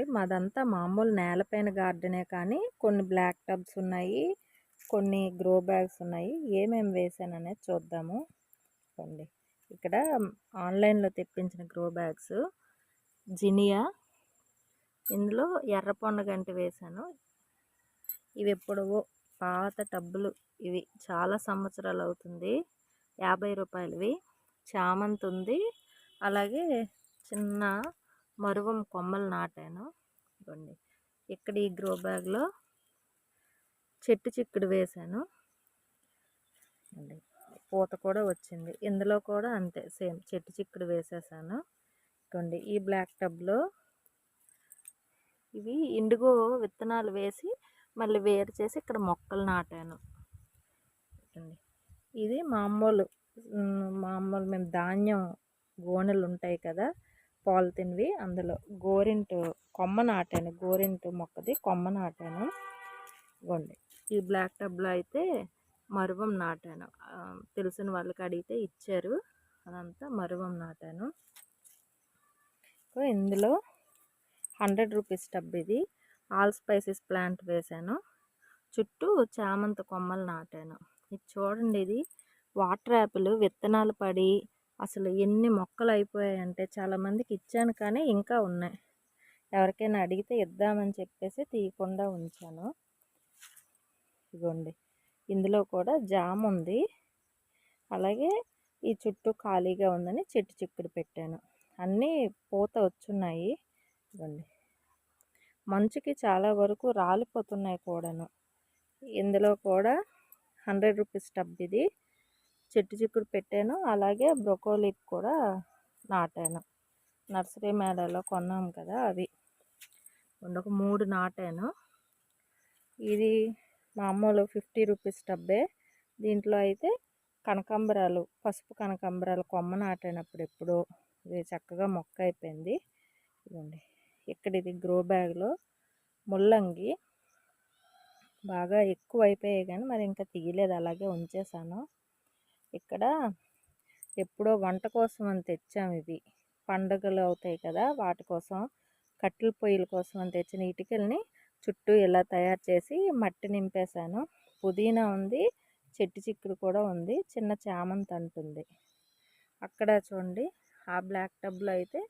చూడండి మాదంతా మామూలు నేలపైన గార్డెనే కానీ కొన్ని బ్లాక్ టబ్స్ ఉన్నాయి కొన్ని గ్రో బ్యాగ్స్ ఉన్నాయి. ఏమేమి వేసాను అనేది చూద్దాము. చూడండి. ఇక్కడ ఆన్లైన్లో తెప్పించిన గ్రో బ్యాగ్స్. జినియా. ఇందులో ఎర్ర పొండగంటి వేశాను ఇవి ఎప్పుడవో పాత టబ్బులు. ఇవి చాలా సంవత్సరాలు అవుతుంది. యాభై రూపాయలవి. చామంతి ఉంది. అలాగే చిన్న మరువం కొమ్మలు నాటాను? ఇవ్వండి ఇక్కడ ఈ గ్రో బ్యాగ్లో చెట్టు చిక్కుడు వేశాను. పూత కూడా వచ్చింది. ఇందులో కూడా అంతే సేమ్ చెట్టు చిక్కుడు వేసేసాను. ఇవ్వండి ఈ బ్లాక్ టబ్లో ఇవి ఇండిగో విత్తనాలు వేసి మళ్ళీ వేరు చేసి ఇక్కడ మొక్కలు నాటాను. ఇది మామూలు మామూలు మేము ధాన్యం గోనెలు ఉంటాయి కదా పాలిథిన్వి. అందులో గోరింటు కొమ్మ నాటాను గోరింటు మొక్కది కొమ్మ నాటాను ఇవ్వండి. ఈ బ్లాక్ టబ్లో అయితే మరువం నాటాను. తెలిసిన వాళ్ళకి అడిగితే ఇచ్చారు. అదంతా మరువం నాటాను. ఇందులో హండ్రెడ్ రూపీస్ టబ్ ఇది. ఆల్ స్పైసెస్ ప్లాంట్ వేసాను చుట్టూ చామంతి కొమ్మలు నాటాను. ఇది చూడండి ఇది వాటర్ యాపిల్ విత్తనాలు పడి అసలు ఎన్ని మొక్కలు అయిపోయాయంటే చాలామందికి ఇచ్చాను కానీ ఇంకా ఉన్నాయి. ఎవరికైనా అడిగితే ఇద్దామని చెప్పేసి తీయకుండా ఉంచాను. ఇదిగోండి. ఇందులో కూడా జామ్ ఉంది. అలాగే ఈ చుట్టూ ఖాళీగా ఉందని చెట్టు చిక్కుడు పెట్టాను. అన్నీ పూత వచ్చున్నాయి. ఇదిగోండి. మంచుకి చాలా వరకు రాలిపోతున్నాయి కూడాను. ఇందులో కూడా హండ్రెడ్ రూపీస్ టబ్ ఇది. చెట్టు చిక్కుడు పెట్టాను. అలాగే బ్రొకోలీ కూడా నాటాను. నర్సరీ మేళలో కొన్నాం కదా అవి. ఒక మూడు నాటాను. ఇది మామూలు ఫిఫ్టీ రూపీస్ డబ్బే దీంట్లో అయితే కనకాంబరాలు పసుపు కనకాంబరాలు కొమ్మ నాటినప్పుడు ఎప్పుడో ఇది చక్కగా మొక్క అయిపోయింది. ఇదండి ఇక్కడ ఇది గ్రో బ్యాగ్లో ముల్లంగి. బాగా ఎక్కువ అయిపోయాయి కానీ మరి ఇంకా తీయలేదు. అలాగే ఉంచేసాను. ఇక్కడ ఎప్పుడో వంట కోసం అని తెచ్చాము ఇవి. పండుగలు అవుతాయి కదా వాటి కోసం కట్టెల పొయ్యిల కోసం అని తెచ్చిన ఇటుకల్ని చుట్టూ ఇలా తయారు చేసి మట్టి నింపేశాను. పుదీనా ఉంది చెట్టు చిక్కుడు కూడా ఉంది చిన్న చామంతి అంటుంది అక్కడ చూడండి ఆ బ్లాక్ టబ్లో అయితే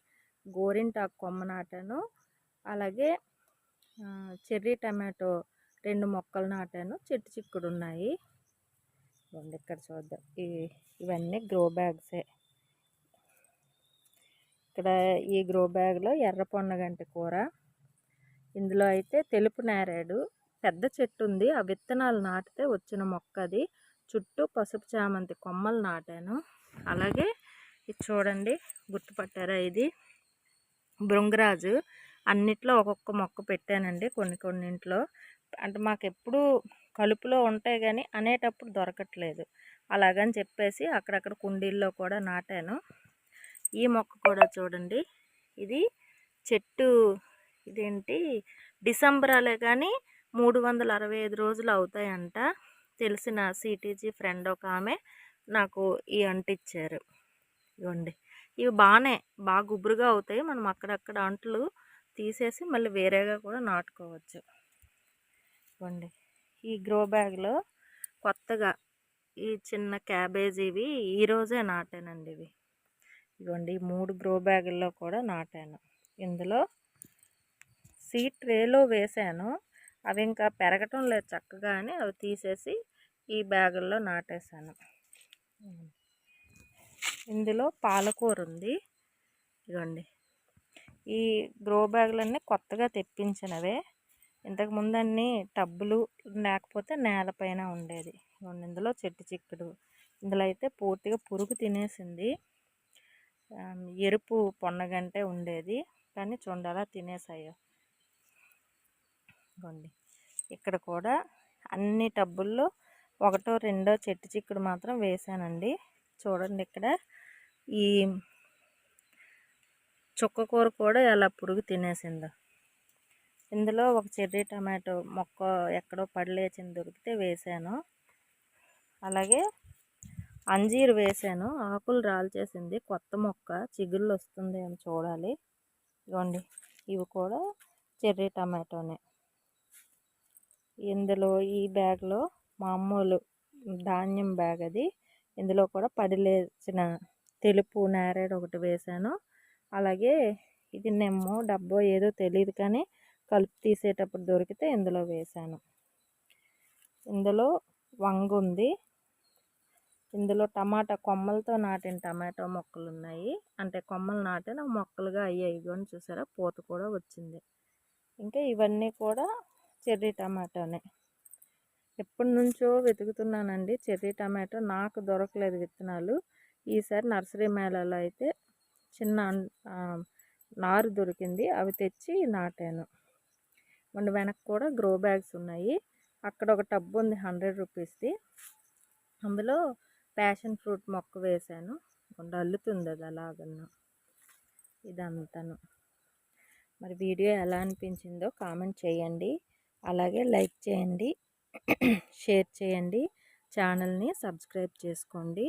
గోరింటాకు కొమ్మ నాటాను. అలాగే చెర్రీ టమాటో రెండు మొక్కలు నాటాను. చెట్టు చిక్కుడు ఉన్నాయి. ఇక్కడ చూద్దాం. ఈ ఇవన్నీ గ్రో బ్యాగ్సే ఇక్కడ ఈ గ్రో బ్యాగ్లో ఎర్ర పొన్నగంటి కూర. ఇందులో అయితే తెలుపు నేరేడు పెద్ద చెట్టు ఉంది. ఆ విత్తనాలు నాటితే వచ్చిన మొక్క అది. చుట్టూ పసుపు చామంతి కొమ్మలు నాటాను. అలాగే ఇది చూడండి గుర్తుపట్టారా ఇది? భృంగరాజు. అన్నిట్లో ఒక్కొక్క మొక్క పెట్టానండి కొన్ని కొన్నింట్లో. అంటే మాకు ఎప్పుడూ కలుపులో ఉంటాయి కానీ అనేటప్పుడు దొరకట్లేదు. అలాగని చెప్పేసి అక్కడక్కడ కుండీల్లో కూడా నాటాను. ఈ మొక్క కూడా చూడండి. ఇది చెట్టు ఇదేంటి? డిసెంబరాలే కానీ మూడు వందల అరవై ఐదు రోజులు అవుతాయంట. తెలిసిన సిటీజీ ఫ్రెండ్ ఒక ఆమె నాకు ఈ అంటిచ్చారు. ఇవ్వండి. ఇవి బాగానే బాగా గుబురుగా అవుతాయి. మనం అక్కడక్కడ అంట్లు తీసేసి మళ్ళీ వేరేగా కూడా నాటుకోవచ్చు. ఇవ్వండి. ఈ గ్రో బ్యాగ్లో కొత్తగా ఈ చిన్న క్యాబేజీవి ఈరోజే నాటానండి ఇవి. ఇవ్వండి ఈ మూడు గ్రో బ్యాగుల్లో కూడా నాటాను. ఇందులో సీట్ ట్రేలో వేసాను. అవి ఇంకా పెరగటం లేదు చక్కగా అని అవి తీసేసి ఈ బ్యాగుల్లో నాటేశాను. ఇందులో పాలకూర ఉంది. ఇదిగోండి ఈ గ్రో బ్యాగులన్నీ కొత్తగా తెప్పించినవే. ఇంతకు ముందు అన్ని టబ్బులు లేకపోతే నేలపైన ఉండేది. ఇందులో చెట్టు చిక్కుడు. ఇందులో అయితే పూర్తిగా పురుగు తినేసింది. ఎరుపు పొన్నగంటే ఉండేది కానీ చూడాలా తినేసాయో. ఇదిగోండి ఇక్కడ కూడా అన్ని టబ్బుల్లో ఒకటో రెండో చెట్టు చిక్కుడు మాత్రం వేసానండి. చూడండి ఇక్కడ ఈ చుక్కకూర కూడా ఎలా పురుగు తినేసిందో. ఇందులో ఒక చెర్రీ టమాటో మొక్క ఎక్కడో పడలేచింది దొరికితే వేసాను. అలాగే అంజీరు వేసాను. ఆకులు రాల్చేసింది. కొత్త మొక్క చిగుళ్ళు వస్తుంది అని చూడాలి. ఇవ్వండి ఇవి కూడా చెర్రీ టమాటోనే. ఇందులో ఈ బ్యాగ్లో మామూలు ధాన్యం బ్యాగ్ అది. ఇందులో కూడా పడిలేసిన తెలుపు నేరేడు ఒకటి వేశాను అలాగే ఇది నెమ్మో డబ్బో ఏదో తెలియదు కానీ కలుపు తీసేటప్పుడు దొరికితే ఇందులో వేశాను ఇందులో వంగ ఉంది ఇందులో టమాటా కొమ్మలతో నాటిన టమాటో మొక్కలు ఉన్నాయి అంటే కొమ్మలు నాటిన మొక్కలుగా అయ్యాయి ఇగోని చూసారా? పూత కూడా వచ్చింది. ఇంకా ఇవన్నీ కూడా చెర్రీ టమాటోనే. ఎప్పటి నుంచో వెతుకుతున్నానండి చెర్రీ టమాటో. నాకు దొరకలేదు విత్తనాలు. ఈసారి నర్సరీ మేళాలో అయితే చిన్న నారు దొరికింది. అవి తెచ్చి నాటాను. మన వెనక్కి కూడా గ్రో బ్యాగ్స్ ఉన్నాయి. అక్కడ ఒక టబ్ ఉంది హండ్రెడ్ రూపీస్ది అందులో ప్యాషన్ ఫ్రూట్ మొక్క వేశాను అల్లుతుంది అది అలాగన్నా. ఇదంతాను. మరి వీడియో ఎలా అనిపించిందో కామెంట్ చేయండి. అలాగే లైక్ చేయండి. షేర్ చేయండి. ఛానల్ని సబ్స్క్రైబ్ చేసుకోండి.